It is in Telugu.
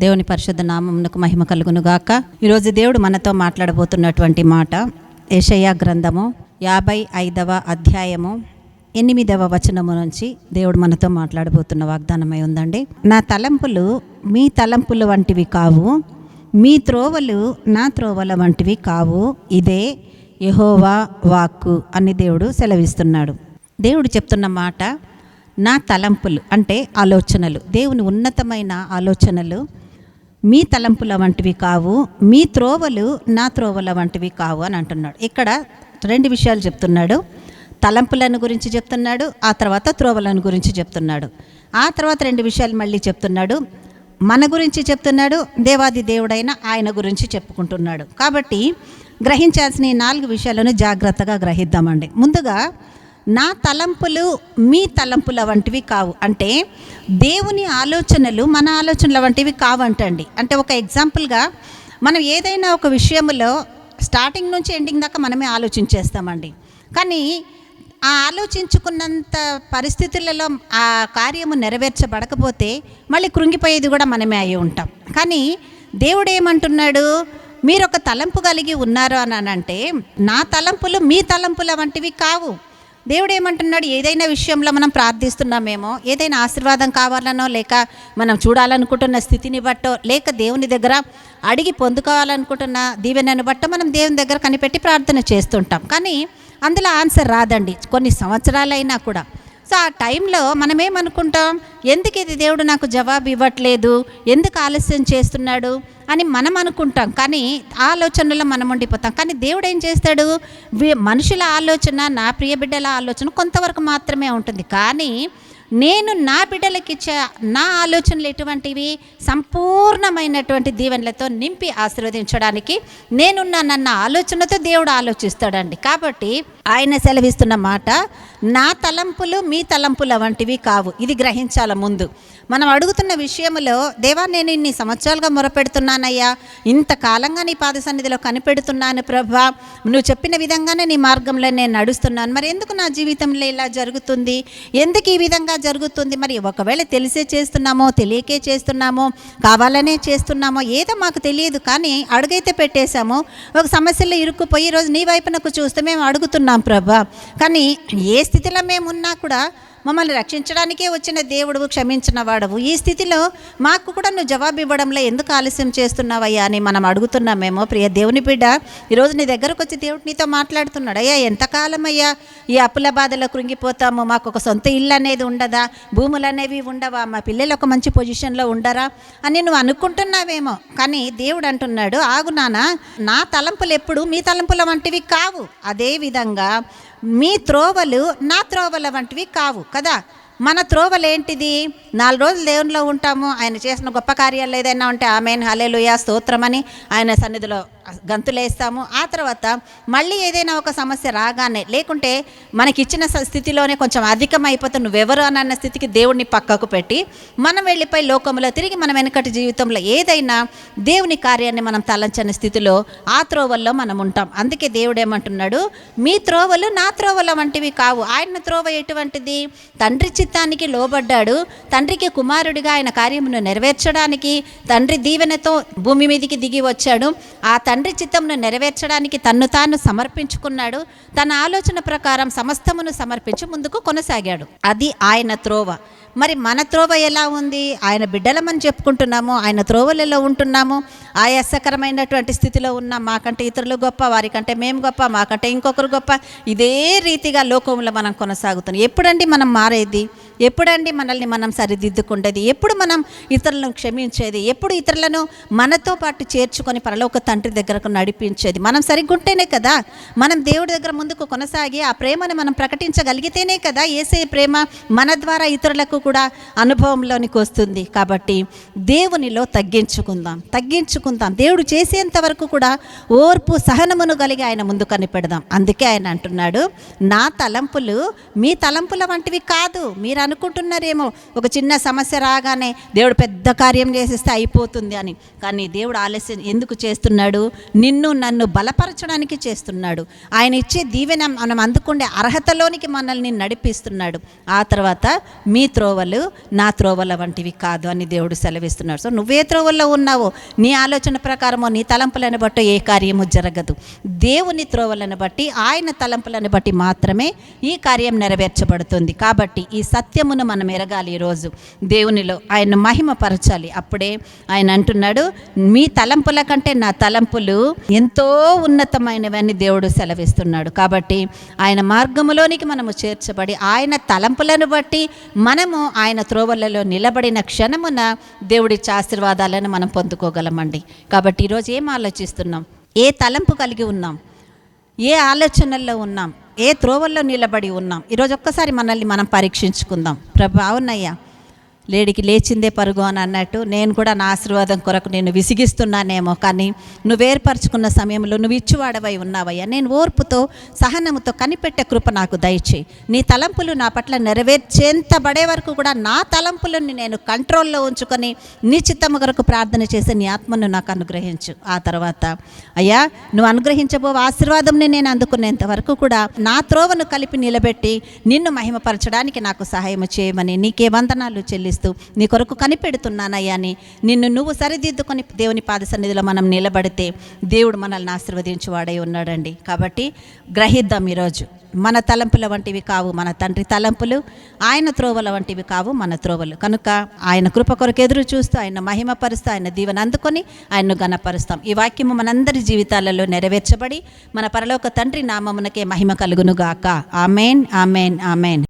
దేవుని పరిశుద్ధ నామమునకు మహిమ కలుగునుగాక. ఈరోజు దేవుడు మనతో మాట్లాడబోతున్నటువంటి మాట ఏషయ్య గ్రంథము యాభై ఐదవ అధ్యాయము ఎనిమిదవ వచనము నుంచి దేవుడు మనతో మాట్లాడబోతున్న వాగ్దానమై ఉందండి. నా తలంపులు మీ తలంపులు వంటివి కావు మీ త్రోవలు నా త్రోవల వంటివి కావు ఇదే యహోవా వాక్కు అని దేవుడు సెలవిస్తున్నాడు. దేవుడు చెప్తున్న మాట నా తలంపులు అంటే ఆలోచనలు దేవుని ఉన్నతమైన ఆలోచనలు మీ తలంపుల వంటివి కావు మీ త్రోవలు నా త్రోవల వంటివి కావు అని అంటున్నాడు. ఇక్కడ రెండు విషయాలు చెప్తున్నాడు. తలంపులను గురించి చెప్తున్నాడు ఆ తర్వాత త్రోవలను గురించి చెప్తున్నాడు. ఆ తర్వాత రెండు విషయాలు మళ్ళీ చెప్తున్నాడు. మన గురించి చెప్తున్నాడు దేవాది దేవుడైన ఆయన గురించి చెప్పుకుంటున్నాడు. కాబట్టి గ్రహించాల్సిన ఈ నాలుగు విషయాలను జాగ్రత్తగా గ్రహిద్దామండి. ముందుగా నా తలంపులు మీ తలంపుల వంటివి కావు. అంటే దేవుని ఆలోచనలు మన ఆలోచనల వంటివి కావంటండి. అంటే ఒక ఎగ్జాంపుల్గా మనం ఏదైనా ఒక విషయంలో స్టార్టింగ్ నుంచి ఎండింగ్ దాకా మనమే ఆలోచించేస్తామండి. కానీ ఆ ఆలోచించుకున్నంత పరిస్థితులలో ఆ కార్యము నెరవేర్చబడకపోతే మళ్ళీ కృంగిపోయేది కూడా మనమే అయి ఉంటాం. కానీ దేవుడు ఏమంటున్నాడు మీరు ఒక తలంపు కలిగి ఉన్నారు అని అంటే నా తలంపులు మీ తలంపుల వంటివి కావు. దేవుడు ఏమంటున్నాడు ఏదైనా విషయంలో మనం ప్రార్థిస్తున్నామేమో ఏదైనా ఆశీర్వాదం కావాలనో లేక మనం చూడాలనుకుంటున్న స్థితిని బట్టో లేక దేవుని దగ్గర అడిగి పొందుకోవాలనుకుంటున్న దీవెనను బట్టో మనం దేవుని దగ్గర కనిపెట్టి ప్రార్థన చేస్తుంటాం. కానీ అందులో ఆన్సర్ రాదండి. కొన్ని సంవత్సరాలైనా కూడా. సో ఆ టైంలో మనం ఏమనుకుంటాం ఎందుకు ఇది దేవుడు నాకు జవాబు ఇవ్వట్లేదు? ఎందుకు ఆలస్యం చేస్తున్నాడు? అని మనం అనుకుంటాం కానీ ఆలోచనలో మనం ఉండిపోతాం. కానీ దేవుడు ఏం చేస్తాడు మనుషుల ఆలోచన నా ప్రియ బిడ్డల ఆలోచన కొంతవరకు మాత్రమే ఉంటుంది. కానీ నేను నా బిడ్డలకి ఇచ్చే నా ఆలోచనలు ఎటువంటివి? సంపూర్ణమైనటువంటి దీవెనలతో నింపి ఆశీర్వదించడానికి నేనున్నానన్న ఆలోచనతో దేవుడు ఆలోచిస్తాడండి. కాబట్టి ఆయన సెలవిస్తున్న మాట నా తలంపులు మీ తలంపుల వంటివి కావు. ఇది గ్రహించాల ముందు. మనం అడుగుతున్న విషయంలో దేవా నేను ఇన్ని సంవత్సరాలుగా మొరపెడుతున్నానయ్యా. ఇంతకాలంగా నీ పాద సన్నిధిలో కనిపెడుతున్నాను ప్రభా. నువ్వు చెప్పిన విధంగానే నీ మార్గంలో నేను నడుస్తున్నాను. మరి ఎందుకు నా జీవితంలో ఇలా జరుగుతుంది? ఎందుకు ఈ విధంగా జరుగుతుంది? మరి ఒకవేళ తెలిసే చేస్తున్నామో తెలియకే చేస్తున్నామో కావాలనే చేస్తున్నామో ఏదో మాకు తెలియదు. కానీ అడుగైతే పెట్టేశాము. ఒక సమస్యలో ఇరుక్కుపోయి ఈరోజు నీ వైపునకు చూస్తే మేము అడుగుతున్నాము. ప్రభా. కానీ ఏ స్థితిలో మేము ఉన్నా కూడా మమ్మల్ని రక్షించడానికే వచ్చిన దేవుడు క్షమించిన వాడవు. ఈ స్థితిలో మాకు కూడా నువ్వు జవాబు ఇవ్వడంలో ఎందుకు ఆలస్యం చేస్తున్నావయ్యా అని మనం అడుగుతున్నామేమో. ప్రియ దేవుని బిడ్డ ఈరోజు నీ దగ్గరకు వచ్చి దేవుడు నీతో మాట్లాడుతున్నాడు. అయ్యా ఎంతకాలం అయ్యా ఈ అప్పుల బాధలో కృంగిపోతాము? మాకు ఒక సొంత ఇల్లు అనేది ఉండదా? భూములు అనేవి ఉండవా? మా పిల్లలు ఒక మంచి పొజిషన్లో ఉండరా? అని నువ్వు అనుకుంటున్నావేమో. కానీ దేవుడు అంటున్నాడు ఆగు నాన్న నా తలంపులు ఎప్పుడు మీ తలంపుల వంటివి కావు. అదే విధంగా మీ త్రోవలు నా త్రోవల వంటివి కావు కదా? మన త్రోవలేంటిది? నాలుగు రోజులు దేవునిలో ఉంటాము. ఆయన చేసిన గొప్ప కార్యాలు ఏదైనా ఉంటే ఆమెన్ హలేలుయా స్తోత్రమని ఆయన సన్నిధిలో గంతులేస్తాము. ఆ తర్వాత మళ్ళీ ఏదైనా ఒక సమస్య రాగానే లేకుంటే మనకిచ్చిన స్థితిలోనే కొంచెం అధికమైపోతే నువ్వెవరు అని అన్న స్థితికి దేవుడిని పక్కకు పెట్టి మనం వెళ్ళిపోయి లోకంలో తిరిగి మన వెనకటి జీవితంలో ఏదైనా దేవుని కార్యాన్ని మనం తలంచని స్థితిలో ఆ త్రోవల్లో మనం ఉంటాం. అందుకే దేవుడు ఏమంటున్నాడు? మీ త్రోవలు నా త్రోవల వంటివి కావు. ఆయన త్రోవ ఎటువంటిది? తండ్రి చిత్తానికి లోబడ్డాడు. తండ్రికి కుమారుడిగా ఆయన కార్యమును నెరవేర్చడానికి తండ్రి దీవెనతో భూమి మీదికి దిగి వచ్చాడు. ఆ తండ్రి చిత్తమును నెరవేర్చడానికి తన్ను తాను సమర్పించుకున్నాడు. తన ఆలోచన ప్రకారం సమస్తమును సమర్పించి ముందుకు కొనసాగాడు. అది ఆయన త్రోవ. మరి మన త్రోవ ఎలా ఉంది? ఆయన బిడ్డలమని చెప్పుకుంటున్నాము ఆయన త్రోవలలో ఉంటున్నాము. ఆయాసకరమైనటువంటి స్థితిలో ఉన్న మాకంటే ఇతరులు గొప్ప వారికంటే మేము గొప్ప మాకంటే ఇంకొకరు గొప్ప. ఇదే రీతిగా లోకంలో మనం కొనసాగుతున్నాం. ఎప్పుడండి మనం మారేది? ఎప్పుడండి మనల్ని మనం సరిదిద్దుకుండేది? ఎప్పుడు మనం ఇతరులను క్షమించేది? ఎప్పుడు ఇతరులను మనతో పాటు చేర్చుకొని పరలోక తండ్రి దగ్గరకు నడిపించేది? మనం సరిగ్గుంటేనే కదా? మనం దేవుడి దగ్గర ముందుకు కొనసాగి ఆ ప్రేమను మనం ప్రకటించగలిగితేనే కదా? ఏసే ప్రేమ మన ద్వారా ఇతరులకు కూడా అనుభవంలోనికి వస్తుంది. కాబట్టి దేవునిలో తగ్గించుకుందాం. తగ్గించుకుందాం. దేవుడు చేసేంత వరకు కూడా ఓర్పు సహనమును కలిగి ఆయన ముందు కనిపెడదాం. అందుకే ఆయన అంటున్నాడు నా తలంపులు మీ తలంపుల వంటివి కాదు. మీరు అనుకుంటున్నారేమో. ఒక చిన్న సమస్య రాగానే దేవుడు పెద్ద కార్యం చేసేస్తే అయిపోతుంది అని. కానీ దేవుడు ఆలస్యం ఎందుకు చేస్తున్నాడు? నిన్ను నన్ను బలపరచడానికి చేస్తున్నాడు. ఆయన ఇచ్చే దీవెన మనం అందుకుండే అర్హతలోనికి మనల్ని నడిపిస్తున్నాడు. ఆ తర్వాత మీ త్రోవలు నా త్రోవల వంటివి కాదు అని దేవుడు సెలవిస్తున్నాడు. సో నువ్వే త్రోవల్లో ఉన్నావో. నీ ఆలోచన ప్రకారమో నీ తలంపులను బట్టి ఏ కార్యము జరగదు. దేవుని త్రోవలను బట్టి ఆయన తలంపులను బట్టి మాత్రమే ఈ కార్యం నెరవేర్చబడుతుంది. కాబట్టి ఈ సత్య సత్యమును మనం ఎరగాలి ఈరోజు. దేవునిలో ఆయన మహిమపరచాలి. అప్పుడే ఆయన అంటున్నాడు మీ తలంపుల కంటే నా తలంపులు ఎంతో ఉన్నతమైనవని దేవుడు సెలవిస్తున్నాడు. కాబట్టి ఆయన మార్గములోనికి మనము చేర్చబడి ఆయన తలంపులను బట్టి మనము ఆయన త్రోవలలో నిలబడిన క్షణమున దేవుడి ఆశీర్వాదాలను మనం పొందుకోగలమండి. కాబట్టి ఈరోజు ఏం ఆలోచిస్తున్నాం? ఏ తలంపు కలిగి ఉన్నాం? ఏ ఆలోచనల్లో ఉన్నాం? ఏ త్రోవల్లో నిలబడి ఉన్నాం? ఈరోజు ఒక్కసారి మనల్ని మనం పరీక్షించుకుందాం. ప్రభు అవునయ్యా లేడికి లేచిందే పరుగు అని అన్నట్టు నేను కూడా నా ఆశీర్వాదం కొరకు నేను విసిగిస్తున్నానేమో కానీ నువ్వు ఏర్పరచుకున్న సమయంలో నువ్వు ఇచ్చివాడవై ఉన్నావయ్యా. నేను ఓర్పుతో సహనముతో కనిపెట్టే కృప నాకు దయచేయి. నీ తలంపులు నా పట్ల నెరవేర్చేంత పడే వరకు కూడా నా తలంపులను నేను కంట్రోల్లో ఉంచుకొని నీ చిత్తము కొరకు ప్రార్థన చేసే నీ ఆత్మను నాకు అనుగ్రహించు. ఆ తర్వాత అయ్యా నువ్వు అనుగ్రహించబో ఆశీర్వాదంని నేను అందుకునేంత వరకు కూడా నా త్రోవను కలిపి నిలబెట్టి నిన్ను మహిమపరచడానికి నాకు సహాయం చేయమని నీకే వందనాలు చెల్లిస్తూ నీ కొరకు కనిపెడుతున్నానయ్యా అని నిన్ను నువ్వు సరిదిద్దుకొని దేవుని పాద సన్నిధిలో మనం నిలబడితే దేవుడు మనల్ని ఆశీర్వదించువాడై ఉన్నాడండి. కాబట్టి గ్రహిద్దాం ఈరోజు. మన తలంపుల వంటివి కావు మన తండ్రి తలంపులు ఆయన త్రోవల వంటివి కావు మన త్రోవలు. కనుక ఆయన కృప కొరకు ఎదురు చూస్తూ ఆయన మహిమపరుస్తూ ఆయన దీవెన అందుకొని ఆయన్ను గణపరుస్తాం ఈ వాక్యము మనందరి జీవితాలలో నెరవేర్చబడి మన పరలోక తండ్రి నామమునకే మహిమ కలుగునుగాక. Amen amen amen.